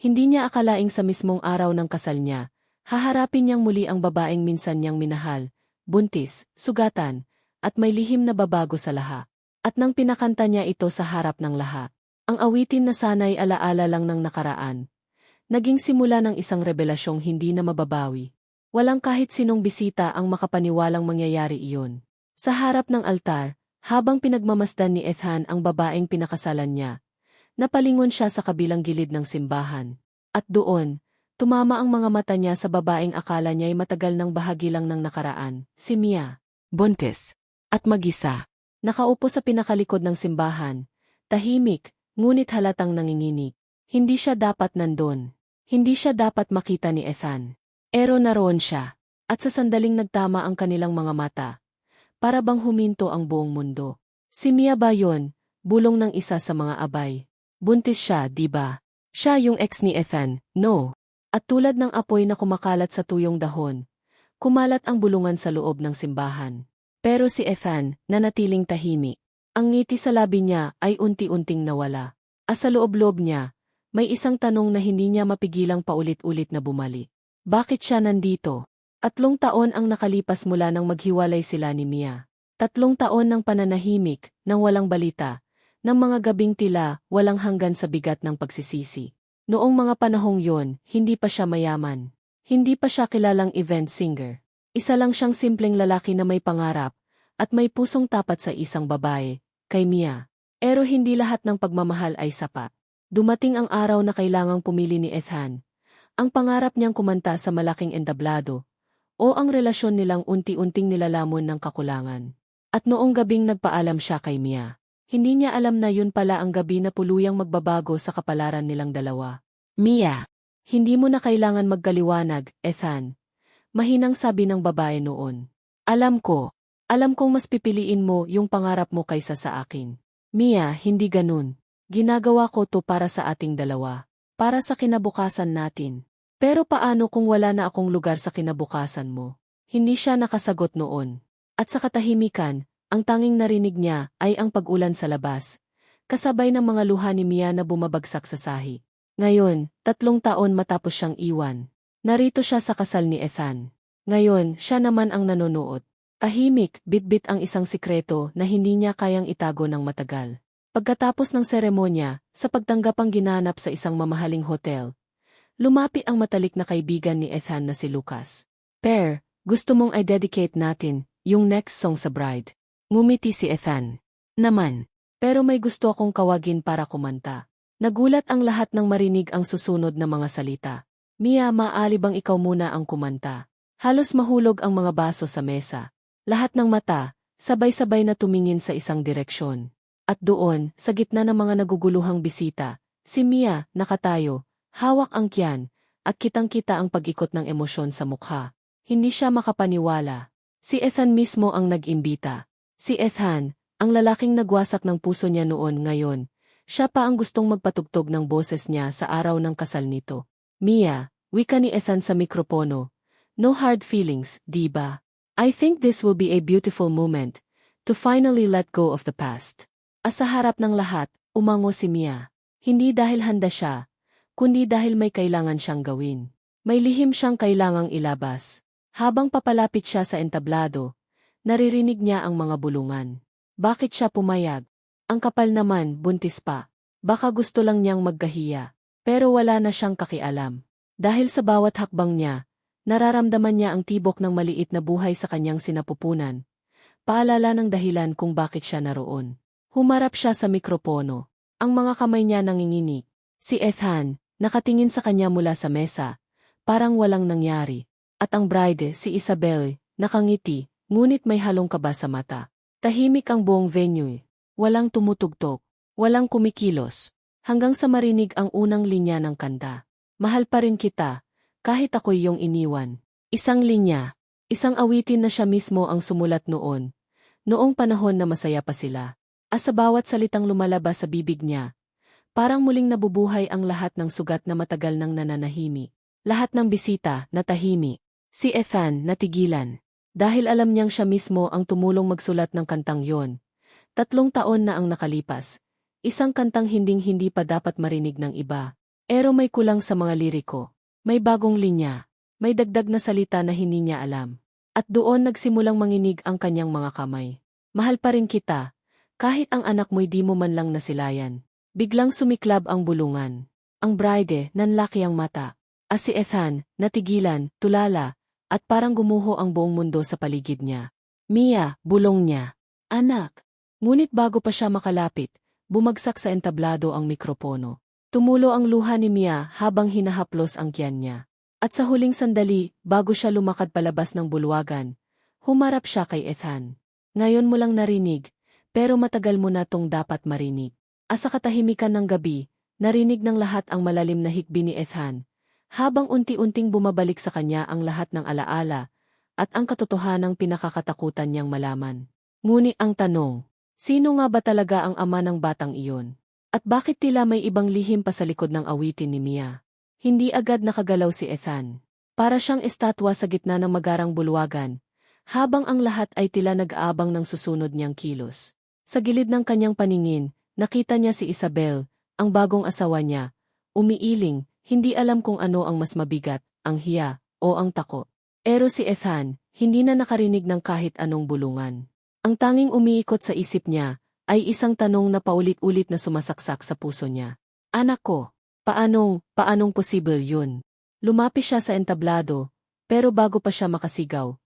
Hindi niya akalaing sa mismong araw ng kasal niya, haharapin niyang muli ang babaeng minsan niyang minahal, buntis, sugatan, at may lihim na babago sa laha. At nang pinakanta niya ito sa harap ng lahat, ang awitin na sanay alaala lang ng nakaraan, naging simula ng isang rebelasyong hindi na mababawi. Walang kahit sinong bisita ang makapaniwalang mangyayari iyon. Sa harap ng altar, habang pinagmamasdan ni Ethan ang babaeng pinakasalan niya, napalingon siya sa kabilang gilid ng simbahan. At doon, tumama ang mga mata niya sa babaeng akala niya'y matagal ng bahagi lang ng nakaraan, si Mia. Buntis. At magisa. Nakaupo sa pinakalikod ng simbahan. Tahimik, ngunit halatang nanginginig. Hindi siya dapat nandun. Hindi siya dapat makita ni Ethan. Pero naroon siya. At sa sandaling nagtama ang kanilang mga mata. Para bang huminto ang buong mundo. Si Mia ba yun? Bulong ng isa sa mga abay. Buntis siya, di ba? Siya yung ex ni Ethan, no. At tulad ng apoy na kumakalat sa tuyong dahon, kumalat ang bulungan sa loob ng simbahan. Pero si Ethan, nanatiling tahimik. Ang ngiti sa labi niya ay unti-unting nawala. As sa loob-loob niya, may isang tanong na hindi niya mapigilang paulit-ulit na bumali. Bakit siya nandito? Tatlong taon ang nakalipas mula nang maghiwalay sila ni Mia. Tatlong taon ng pananahimik, ng walang balita, ng mga gabing tila, walang hanggan sa bigat ng pagsisisi. Noong mga panahong yon, hindi pa siya mayaman. Hindi pa siya kilalang event singer. Isa lang siyang simpleng lalaki na may pangarap, at may pusong tapat sa isang babae, kay Mia. Pero hindi lahat ng pagmamahal ay sapat. Dumating ang araw na kailangang pumili ni Ethan. Ang pangarap niyang kumanta sa malaking entablado, o ang relasyon nilang unti-unting nilalamon ng kakulangan. At noong gabing nagpaalam siya kay Mia, hindi niya alam na yun pala ang gabi na puluyang magbabago sa kapalaran nilang dalawa. Mia, hindi mo na kailangan magkaliwanag, Ethan. Mahinang sabi ng babae noon. Alam ko, alam kong mas pipiliin mo yung pangarap mo kaysa sa akin. Mia, hindi ganun. Ginagawa ko to para sa ating dalawa. Para sa kinabukasan natin. Pero paano kung wala na akong lugar sa kinabukasan mo? Hindi siya nakasagot noon. At sa katahimikan, ang tanging narinig niya ay ang pag-ulan sa labas. Kasabay ng mga luha ni Mia na bumabagsak sa sahi. Ngayon, tatlong taon matapos siyang iwan. Narito siya sa kasal ni Ethan. Ngayon, siya naman ang nanonood. Tahimik, bitbit ang isang sikreto na hindi niya kayang itago ng matagal. Pagkatapos ng seremonya, sa pagtanggap ang ginanap sa isang mamahaling hotel, lumapit ang matalik na kaibigan ni Ethan na si Lucas. Per, gusto mong i-dedicate natin yung next song sa bride. Ngumiti si Ethan. Naman, pero may gusto akong kawagin para kumanta. Nagulat ang lahat ng marinig ang susunod na mga salita. Mia, maali bang ikaw muna ang kumanta? Halos mahulog ang mga baso sa mesa. Lahat ng mata, sabay-sabay na tumingin sa isang direksyon. At doon, sa gitna ng mga naguguluhang bisita, si Mia, nakatayo, hawak ang kiyan, at kitang-kita ang pag-ikot ng emosyon sa mukha. Hindi siya makapaniwala. Si Ethan mismo ang nag-imbita. Si Ethan, ang lalaking nagwasak ng puso niya noon ngayon, siya pa ang gustong magpatugtog ng boses niya sa araw ng kasal nito. Mia, wika ni Ethan sa mikropono. No hard feelings, di ba? I think this will be a beautiful moment to finally let go of the past. As sa harap ng lahat, umango si Mia. Hindi dahil handa siya, kundi dahil may kailangan siyang gawin. May lihim siyang kailangang ilabas. Habang papalapit siya sa entablado, naririnig niya ang mga bulungan. Bakit siya pumayag? Ang kapal naman, buntis pa. Baka gusto lang niyang magkahiya. Pero wala na siyang kakialam. Dahil sa bawat hakbang niya, nararamdaman niya ang tibok ng maliit na buhay sa kanyang sinapupunan. Paalala ng dahilan kung bakit siya naroon. Humarap siya sa mikropono. Ang mga kamay niya nanginginig. Si Ethan, nakatingin sa kanya mula sa mesa. Parang walang nangyari. At ang bride, si Isabel, nakangiti, ngunit may halong kaba sa mata. Tahimik ang buong venue. Walang tumutugtog. Walang kumikilos. Hanggang sa marinig ang unang linya ng kanta. Mahal pa rin kita, kahit ako'y iyong iniwan. Isang linya, isang awitin na siya mismo ang sumulat noon. Noong panahon na masaya pa sila. As sa bawat salitang lumalabas sa bibig niya, parang muling nabubuhay ang lahat ng sugat na matagal nang nananahimi. Lahat ng bisita, natahimi. Si Ethan, natigilan. Dahil alam niyang siya mismo ang tumulong magsulat ng kantang yon. Tatlong taon na ang nakalipas, Isang kantang hinding-hindi pa dapat marinig ng iba. Ero may kulang sa mga liriko. May bagong linya. May dagdag na salita na hindi niya alam. At doon nagsimulang manginig ang kanyang mga kamay. Mahal pa rin kita, kahit ang anak mo'y di mo man lang nasilayan. Biglang sumiklab ang bulungan. Ang bride, nanlaki ang mata. As si Ethan, natigilan, tulala, at parang gumuho ang buong mundo sa paligid niya. Mia, bulong niya. Anak. Ngunit bago pa siya makalapit, bumagsak sa entablado ang mikropono. Tumulo ang luha ni Mia habang hinahaplos ang tiyan niya. At sa huling sandali, bago siya lumakad palabas ng bulwagan, humarap siya kay Ethan. Ngayon mo lang narinig, pero matagal mo na tong dapat marinig. Asa katahimikan ng gabi, narinig ng lahat ang malalim na hikbi ni Ethan, habang unti-unting bumabalik sa kanya ang lahat ng alaala, at ang katotohanang pinakakatakutan niyang malaman. Ngunit ang tanong, sino nga ba talaga ang ama ng batang iyon? At bakit tila may ibang lihim pa sa likod ng awitin ni Mia? Hindi agad nakagalaw si Ethan. Para siyang estatwa sa gitna ng magarang bulwagan, habang ang lahat ay tila nag-aabang ng susunod niyang kilos. Sa gilid ng kanyang paningin, nakita niya si Isabel, ang bagong asawa niya, umiiling, hindi alam kung ano ang mas mabigat, ang hiya, o ang tako. Pero si Ethan, hindi na nakarinig ng kahit anong bulungan. Ang tanging umiikot sa isip niya, ay isang tanong na paulit-ulit na sumasaksak sa puso niya. Anak ko, paanong, paanong posible yun? Lumapis siya sa entablado, pero bago pa siya makasigaw,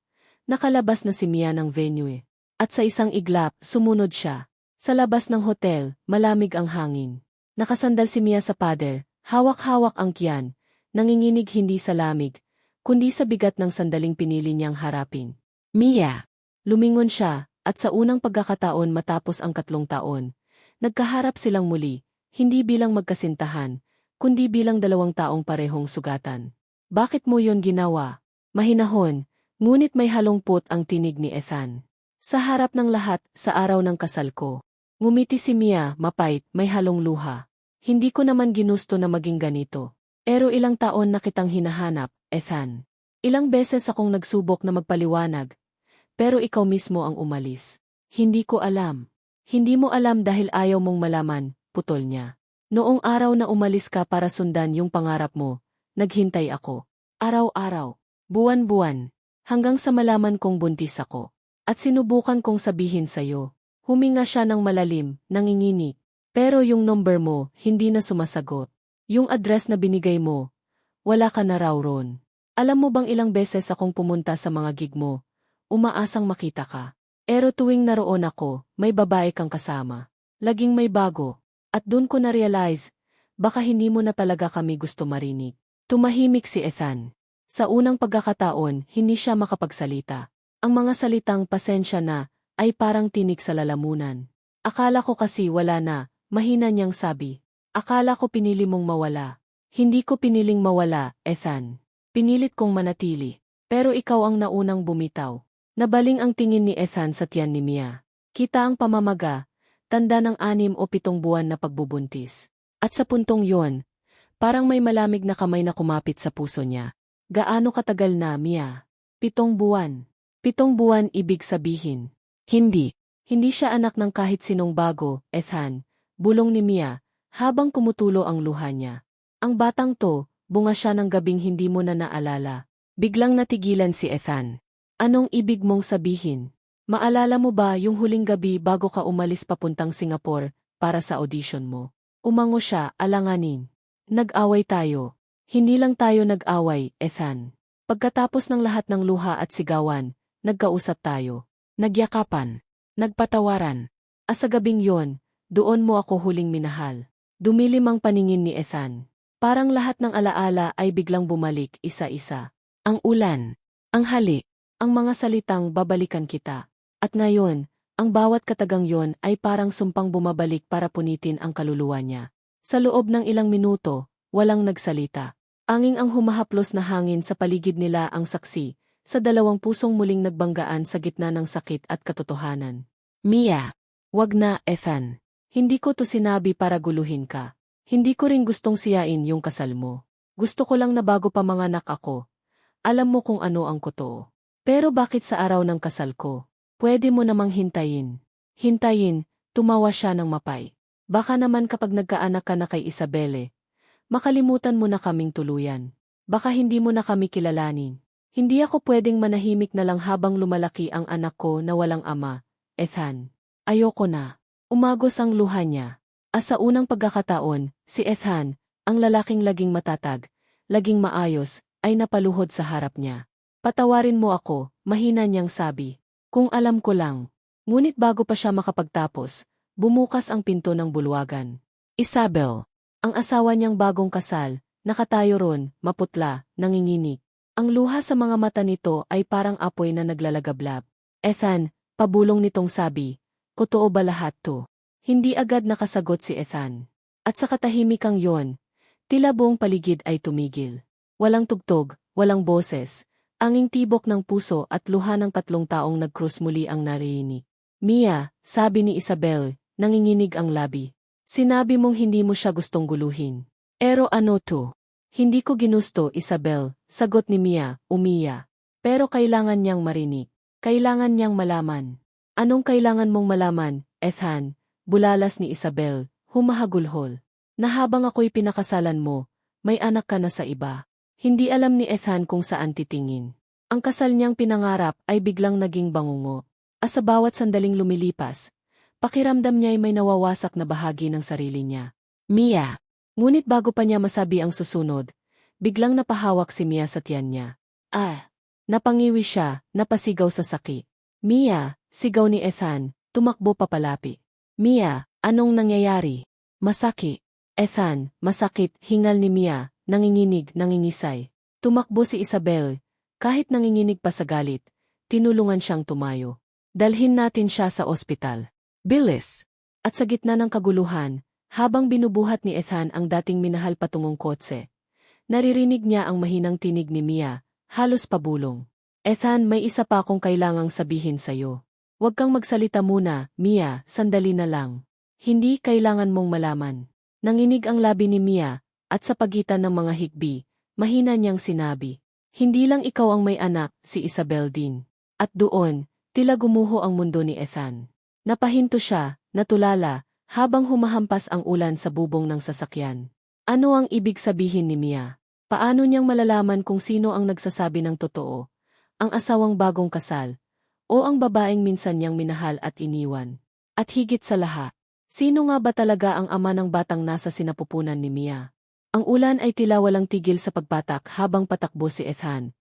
nakalabas na si Mia ng venue. At sa isang iglap, sumunod siya. Sa labas ng hotel, malamig ang hangin. Nakasandal si Mia sa pader, hawak-hawak ang kiyan, nanginginig hindi sa lamig, kundi sa bigat ng sandaling pinili niyang harapin. Mia! Lumingon siya, at sa unang pagkakataon matapos ang katlong taon, nagkaharap silang muli, hindi bilang magkasintahan, kundi bilang dalawang taong parehong sugatan. Bakit mo yon ginawa? Mahinahon, ngunit may halongpot ang tinig ni Ethan. Sa harap ng lahat, sa araw ng kasal ko. Ngumiti si Mia, mapait, may halong luha. Hindi ko naman ginusto na maging ganito. Pero ilang taon na kitang hinahanap, Ethan. Ilang beses akong nagsubok na magpaliwanag, pero ikaw mismo ang umalis. Hindi ko alam. Hindi mo alam dahil ayaw mong malaman, putol niya. Noong araw na umalis ka para sundan yung pangarap mo, naghintay ako. Araw-araw, buwan-buwan, hanggang sa malaman kong buntis ako. At sinubukan kong sabihin sa'yo. Huminga siya ng malalim, nanginginig. Pero yung number mo, hindi na sumasagot. Yung address na binigay mo, wala ka na raw ron. Alam mo bang ilang beses akong pumunta sa mga gig mo, umaasang makita ka. Pero tuwing naroon ako, may babae kang kasama. Laging may bago. At dun ko na-realize, baka hindi mo na talaga kami gusto marinig. Tumahimik si Ethan. Sa unang pagkakataon, hindi siya makapagsalita. Ang mga salitang pasensya na, ay parang tinig sa lalamunan. Akala ko kasi wala na, mahina niyang sabi. Akala ko pinili mong mawala. Hindi ko piniling mawala, Ethan. Pinilit kong manatili. Pero ikaw ang naunang bumitaw. Nabaling ang tingin ni Ethan sa tiyan ni Mia. Kita ang pamamaga, tanda ng anim o pitong buwan na pagbubuntis. At sa puntong yon, parang may malamig na kamay na kumapit sa puso niya. Gaano katagal na, Mia? Pitong buwan. Pitong buwan ibig sabihin. Hindi. Hindi siya anak ng kahit sinong bago, Ethan, bulong ni Mia, habang kumutulo ang luha niya. Ang batang to, bunga siya ng gabing hindi mo na naalala. Biglang natigilan si Ethan. Anong ibig mong sabihin? Maalala mo ba yung huling gabi bago ka umalis papuntang Singapore para sa audition mo? Umango siya, alanganin. Nag-away tayo. Hindi lang tayo nag-away, Ethan. Pagkatapos ng lahat ng luha at sigawan, nagkausap tayo. Nagyakapan. Nagpatawaran. Asa gabing yon, doon mo ako huling minahal. Dumilim ang paningin ni Ethan. Parang lahat ng alaala ay biglang bumalik isa-isa. Ang ulan. Ang halik ang mga salitang babalikan kita. At ngayon, ang bawat katagang yon ay parang sumpang bumabalik para punitin ang kaluluwa niya. Sa loob ng ilang minuto, walang nagsalita. Anging ang humahaplos na hangin sa paligid nila ang saksi, sa dalawang pusong muling nagbanggaan sa gitna ng sakit at katotohanan. Mia! Wag na, Ethan. Hindi ko to sinabi para guluhin ka. Hindi ko rin gustong siyain yung kasal mo. Gusto ko lang na bago pa manganak ako. Alam mo kung ano ang kotoo. Pero bakit sa araw ng kasal ko? Pwede mo namang hintayin. Hintayin, tumawa siya ng mapay. Baka naman kapag nagkaanak ka na kay Isabelle, Makalimutan mo na kaming tuluyan. Baka hindi mo na kami kilalanin. Hindi ako pwedeng manahimik na lang habang lumalaki ang anak ko na walang ama, Ethan. Ayoko na. Umagos ang luha niya. As sa unang pagkakataon, si Ethan, ang lalaking laging matatag, laging maayos, ay napaluhod sa harap niya. Patawarin mo ako, mahina niyang sabi. Kung alam ko lang. Ngunit bago pa siya makapagtapos, bumukas ang pinto ng bulwagan. Isabel, ang asawa niyang bagong kasal, nakatayo ron, maputla, nanginginig. Ang luha sa mga mata nito ay parang apoy na naglalagablab. Ethan, pabulong nitong sabi, Kotoo ba lahat to? Hindi agad nakasagot si Ethan. At sa katahimikang yon, tila buong paligid ay tumigil. Walang tugtog, walang boses, anging tibok ng puso at luha ng tatlong taong nagkrus muli ang narinig. Mia, sabi ni Isabel, nanginginig ang labi. Sinabi mong hindi mo siya gustong guluhin. Pero ano to? Hindi ko ginusto, Isabel, sagot ni Mia, umiya. Pero kailangan niyang marinig. Kailangan niyang malaman. Anong kailangan mong malaman, Ethan? Bulalas ni Isabel, humahagulhol. Na habang ako'y pinakasalan mo, may anak ka na sa iba. Hindi alam ni Ethan kung saan titingin. Ang kasal niyang pinangarap ay biglang naging bangungo. As sa bawat sandaling lumilipas, pakiramdam niya ay may nawawasak na bahagi ng sarili niya. Mia! Ngunit bago pa niya masabi ang susunod, biglang napahawak si Mia sa tiyan niya. Ah! Napangiwi siya, napasigaw sa sakit. Mia, sigaw ni Ethan, tumakbo papalapi. Mia, anong nangyayari? Masaki. Ethan, masakit, hingal ni Mia, nanginginig, nangingisay. Tumakbo si Isabel, kahit nanginginig pa sa galit, tinulungan siyang tumayo. Dalhin natin siya sa ospital. Bilis! At sa gitna ng kaguluhan, habang binubuhat ni Ethan ang dating minahal patungong kotse, naririnig niya ang mahinang tinig ni Mia, halos pabulong. Ethan, may isa pa akong kailangang sabihin sa'yo. Huwag kang magsalita muna, Mia, sandali na lang. Hindi kailangan mong malaman. Nanginig ang labi ni Mia, at sa pagitan ng mga higbi, mahina niyang sinabi. Hindi lang ikaw ang may anak, si Isabel din. At doon, tila gumuho ang mundo ni Ethan. Napahinto siya, natulala, habang humahampas ang ulan sa bubong ng sasakyan. Ano ang ibig sabihin ni Mia? Paano niyang malalaman kung sino ang nagsasabi ng totoo? Ang asawang bagong kasal, o ang babaeng minsan niyang minahal at iniwan. At higit sa lahat, sino nga ba talaga ang ama ng batang nasa sinapupunan ni Mia? Ang ulan ay tila walang tigil sa pagpatak habang patakbo si Ethan.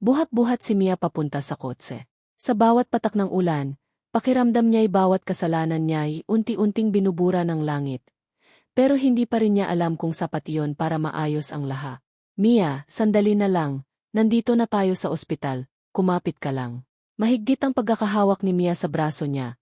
Buhat-buhat si Mia papunta sa kotse. Sa bawat patak ng ulan, pakiramdam niya'y bawat kasalanan niya'y unti-unting binubura ng langit. Pero hindi pa rin niya alam kung sapat iyon para maayos ang laha. Mia, sandali na lang, nandito na tayo sa ospital, kumapit ka lang. Mahigit ang pagkakahawak ni Mia sa braso niya.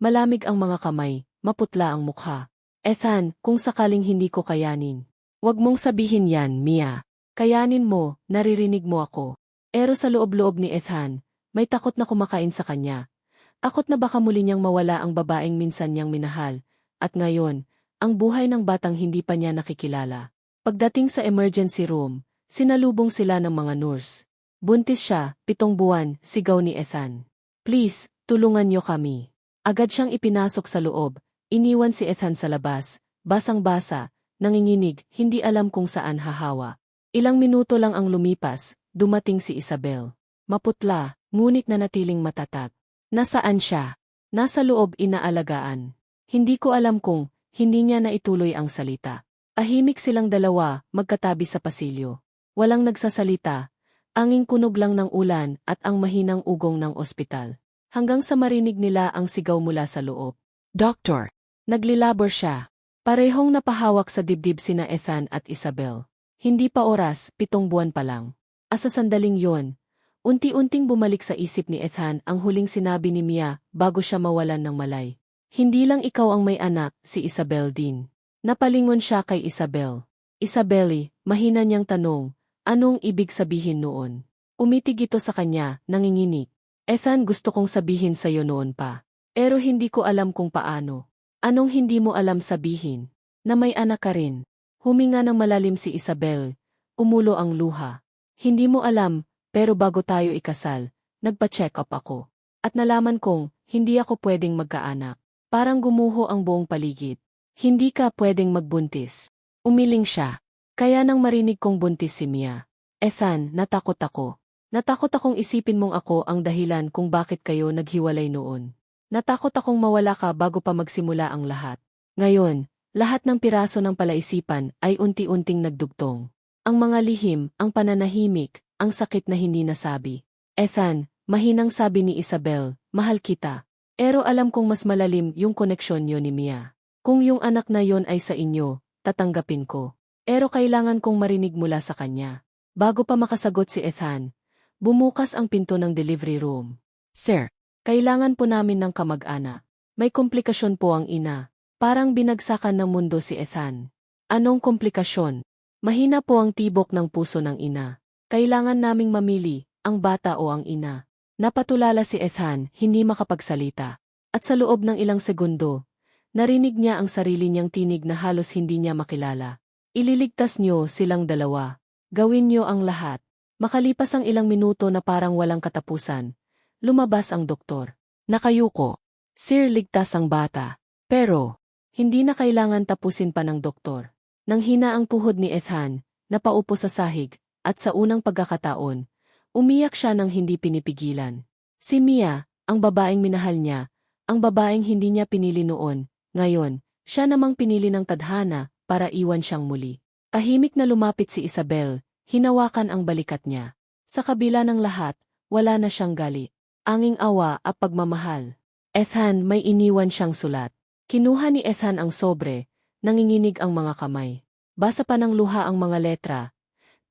Malamig ang mga kamay, maputla ang mukha. Ethan, kung sakaling hindi ko kayanin. Huwag mong sabihin yan, Mia. Kayanin mo, naririnig mo ako. Pero sa loob-loob ni Ethan, may takot na kumakain sa kanya. Takot na baka muli niyang mawala ang babaeng minsan niyang minahal. At ngayon, ang buhay ng batang hindi pa niya nakikilala. Pagdating sa emergency room, sinalubong sila ng mga nurse. Buntis siya, pitong buwan, sigaw ni Ethan. Please, tulungan niyo kami. Agad siyang ipinasok sa loob, iniwan si Ethan sa labas, basang-basa, nanginginig, hindi alam kung saan hahawa. Ilang minuto lang ang lumipas, dumating si Isabel. Maputla, ngunit nanatiling matatag. Nasaan siya? Nasa loob inaalagaan. Hindi ko alam kung, hindi niya naituloy ang salita. Ahimik silang dalawa, magkatabi sa pasilyo. Walang nagsasalita, anging kunog lang ng ulan at ang mahinang ugong ng ospital. Hanggang sa marinig nila ang sigaw mula sa loob. Doctor! Naglilabor siya. Parehong napahawak sa dibdib sina Ethan at Isabel. Hindi pa oras, pitong buwan pa lang. Asa sandaling yon, unti-unting bumalik sa isip ni Ethan ang huling sinabi ni Mia bago siya mawalan ng malay. Hindi lang ikaw ang may anak, si Isabel din. Napalingon siya kay Isabel. Isabeli, mahina niyang tanong, anong ibig sabihin noon? Umitig ito sa kanya, nanginginig. Ethan gusto kong sabihin sa'yo noon pa. Pero hindi ko alam kung paano. Anong hindi mo alam sabihin? Na may anak ka rin. Huminga ng malalim si Isabel. Umulo ang luha. Hindi mo alam, pero bago tayo ikasal, nagpa-check up ako. At nalaman kong, hindi ako pwedeng magkaanak. Parang gumuho ang buong paligid. Hindi ka pwedeng magbuntis. Umiling siya. Kaya nang marinig kong buntis si Mia. Ethan, natakot ako. Natakot akong isipin mong ako ang dahilan kung bakit kayo naghiwalay noon. Natakot akong mawala ka bago pa magsimula ang lahat. Ngayon, lahat ng piraso ng palaisipan ay unti-unting nagdugtong. Ang mga lihim, ang pananahimik, ang sakit na hindi nasabi. Ethan, mahinang sabi ni Isabel, mahal kita. Pero alam kong mas malalim yung koneksyon niyo ni Mia. Kung yung anak na yon ay sa inyo, tatanggapin ko. Pero kailangan kong marinig mula sa kanya. Bago pa makasagot si Ethan, bumukas ang pinto ng delivery room. Sir, kailangan po namin ng kamag-ana. May komplikasyon po ang ina. Parang binagsakan ng mundo si Ethan. Anong komplikasyon? Mahina po ang tibok ng puso ng ina. Kailangan naming mamili, ang bata o ang ina. Napatulala si Ethan, hindi makapagsalita. At sa loob ng ilang segundo, narinig niya ang sarili niyang tinig na halos hindi niya makilala. Ililigtas niyo silang dalawa. Gawin niyo ang lahat. Makalipas ang ilang minuto na parang walang katapusan, lumabas ang doktor. Nakayuko. Sir, ligtas ang bata. Pero, hindi na kailangan tapusin pa ng doktor. Nang hina ang tuhod ni Ethan, napaupo sa sahig, at sa unang pagkakataon, umiyak siya nang hindi pinipigilan. Si Mia, ang babaeng minahal niya, ang babaeng hindi niya pinili noon, ngayon, siya namang pinili ng tadhana para iwan siyang muli. Tahimik na lumapit si Isabel, hinawakan ang balikat niya. Sa kabila ng lahat, wala na siyang gali. Anging awa at pagmamahal. Ethan may iniwan siyang sulat. Kinuha ni Ethan ang sobre, nanginginig ang mga kamay. Basa pa ng luha ang mga letra,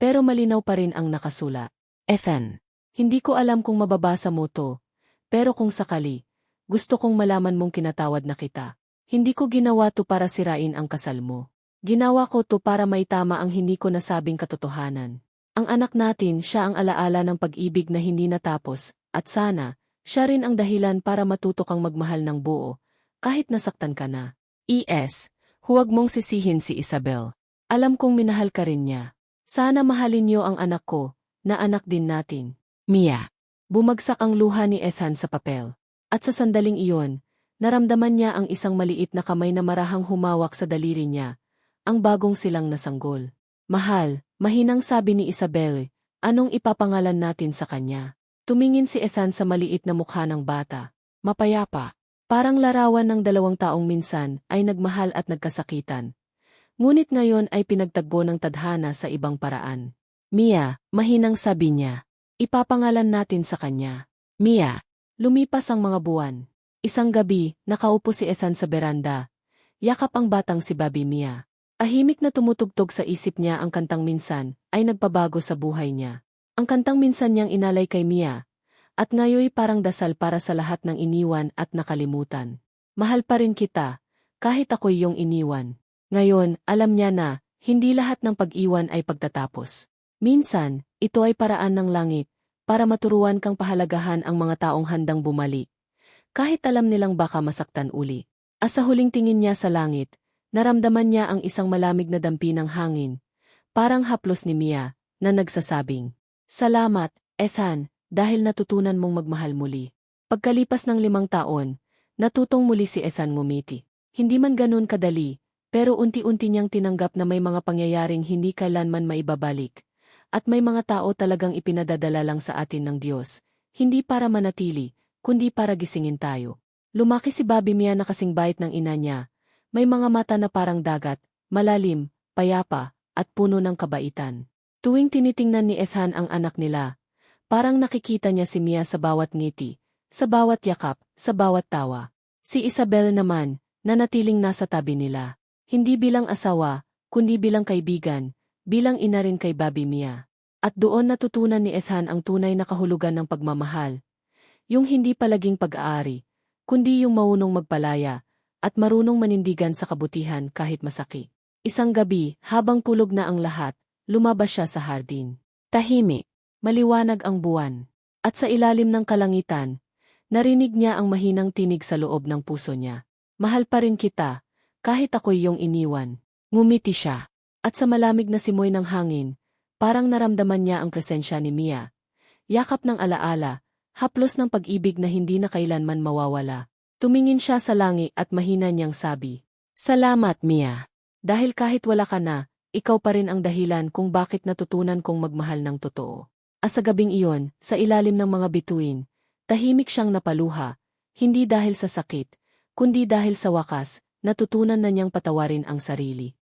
pero malinaw pa rin ang nakasula. Ethan, hindi ko alam kung mababasa mo to, pero kung sakali, gusto kong malaman mong kinatawad na kita. Hindi ko ginawa to para sirain ang kasal mo. Ginawa ko to para may tama ang hindi ko nasabing katotohanan. Ang anak natin siya ang alaala ng pag-ibig na hindi natapos, at sana, siya rin ang dahilan para matuto kang magmahal ng buo, kahit nasaktan ka na. E.S. Huwag mong sisihin si Isabel. Alam kong minahal ka rin niya. Sana mahalin niyo ang anak ko, na anak din natin. Mia. Bumagsak ang luha ni Ethan sa papel. At sa sandaling iyon, naramdaman niya ang isang maliit na kamay na marahang humawak sa daliri niya, ang bagong silang nasanggol. Mahal, mahinang sabi ni Isabel, anong ipapangalan natin sa kanya? Tumingin si Ethan sa maliit na mukha ng bata. Mapayapa. Parang larawan ng dalawang taong minsan ay nagmahal at nagkasakitan. Ngunit ngayon ay pinagtagbo ng tadhana sa ibang paraan. Mia, mahinang sabi niya. Ipapangalan natin sa kanya. Mia. Lumipas ang mga buwan. Isang gabi, nakaupo si Ethan sa beranda. Yakap ang batang si Babi Mia. Ahimik na tumutugtog sa isip niya ang kantang minsan, ay nagpabago sa buhay niya. Ang kantang minsan niyang inalay kay Mia, at ngayoy parang dasal para sa lahat ng iniwan at nakalimutan. Mahal pa rin kita, kahit ako'y iyong iniwan. Ngayon, alam niya na, hindi lahat ng pag-iwan ay pagtatapos. Minsan, ito ay paraan ng langit, para maturuan kang pahalagahan ang mga taong handang bumalik. Kahit alam nilang baka masaktan uli. As sa huling tingin niya sa langit, Naramdaman niya ang isang malamig na dampi ng hangin, parang haplos ni Mia, na nagsasabing, Salamat, Ethan, dahil natutunan mong magmahal muli. Pagkalipas ng limang taon, natutong muli si Ethan ngumiti. Hindi man ganun kadali, pero unti-unti niyang tinanggap na may mga pangyayaring hindi kailanman maibabalik. At may mga tao talagang ipinadadala lang sa atin ng Diyos, hindi para manatili, kundi para gisingin tayo. Lumaki si Bobby Mia na kasing bait ng ina niya, may mga mata na parang dagat, malalim, payapa, at puno ng kabaitan. Tuwing tinitingnan ni Ethan ang anak nila, parang nakikita niya si Mia sa bawat ngiti, sa bawat yakap, sa bawat tawa. Si Isabel naman, nanatiling nasa tabi nila. Hindi bilang asawa, kundi bilang kaibigan, bilang ina rin kay Babi Mia. At doon natutunan ni Ethan ang tunay na kahulugan ng pagmamahal. Yung hindi palaging pag-aari, kundi yung maunong magpalaya, at marunong manindigan sa kabutihan kahit masaki. Isang gabi, habang kulog na ang lahat, lumabas siya sa hardin. Tahimik, maliwanag ang buwan, at sa ilalim ng kalangitan, narinig niya ang mahinang tinig sa loob ng puso niya. Mahal pa rin kita, kahit ako'y iyong iniwan. Ngumiti siya, at sa malamig na simoy ng hangin, parang naramdaman niya ang presensya ni Mia. Yakap ng alaala, haplos ng pag-ibig na hindi na kailanman mawawala. Tumingin siya sa langit at mahina niyang sabi, Salamat, Mia. Dahil kahit wala ka na, ikaw pa rin ang dahilan kung bakit natutunan kong magmahal ng totoo. At sa gabing iyon, sa ilalim ng mga bituin, tahimik siyang napaluha, hindi dahil sa sakit, kundi dahil sa wakas, natutunan na niyang patawarin ang sarili.